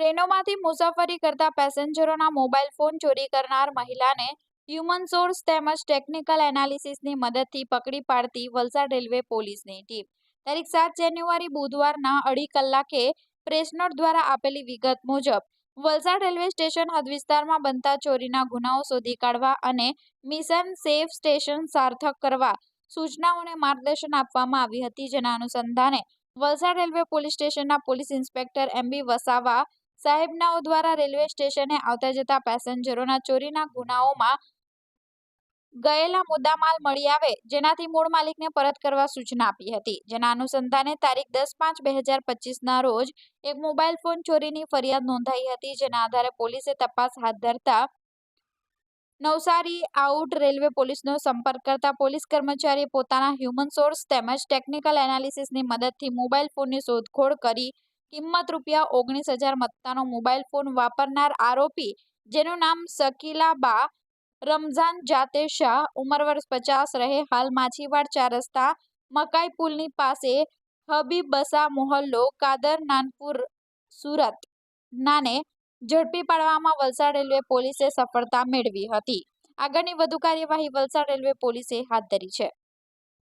ટ્રેનોમાંથી મુસાફરી કરતા પેસેન્જરોના mobile phone ચોરી કરનાર મહિલાને હ્યુમન સોર્સ તેમજ ટેકનિકલ એનાલિસિસની મદદથી પકડી પાડતી વલસાડ રેલવે પોલીસની ટીમ. તારીખ સાત જાન્યુઆરી બુધવારના અઢી કલાકે પ્રેસનોટ દ્વારા આપેલી વિગત મુજબ, વલસાડ રેલવે સ્ટેશન હદ વિસ્તારમાં બનતા ચોરીના ગુનાઓ શોધી કાઢવા અને મિશન સેફ સ્ટેશન સાર્થક કરવા સૂચનાઓને માર્ગદર્શન આપવામાં આવી હતી. જેના અનુસંધાને વલસાડ રેલવે પોલીસ સ્ટેશનના police inspector M B Vasava સાહેબનાઓ દ્વારા રેલવે સ્ટેશને આવતા જતા પેસેન્જરોના ચોરીના ગુનાઓમાં ગયેલા મુદ્દામાલ મળી આવે, જેનાથી મૂળ માલિકને પરત કરવા સૂચના આપી હતી. જેના અનુસંધાને તારીખ દસ પાંચ બે હજાર પચીસના રોજ એક મોબાઈલ ફોન ચોરીની ફરિયાદ નોંધાઈ હતી, જેના આધારે પોલીસે તપાસ હાથ ધરતા નવસારી આઉટ રેલવે પોલીસનો સંપર્ક કરતા પોલીસ કર્મચારીએ પોતાના હ્યુમન સોર્સ તેમજ ટેકનિકલ એનાલિસિસની મદદથી મોબાઈલ ફોનની શોધખોળ કરી કિંમત રૂપિયા ઓગણીસ હજાર મત્તાનો મોબાઈલ ફોન વાપરનાર આરોપી, જેનું નામ સકીલાબા રમઝાન જાતે શાહ, ઉંમર વર્ષ પચાસ, રહે હાલ માછીવાડ ચાર રસ્તા, મકાઈ પુલની પાસે હબીબસા મોહલ્લો, કાદર, નાનપુર, સુરત. નાને ઝડપી પાડવામાં વલસાડ રેલવે પોલીસે સફળતા મેળવી હતી. આગળની વધુ કાર્યવાહી વલસાડ રેલવે પોલીસે હાથ ધરી છે.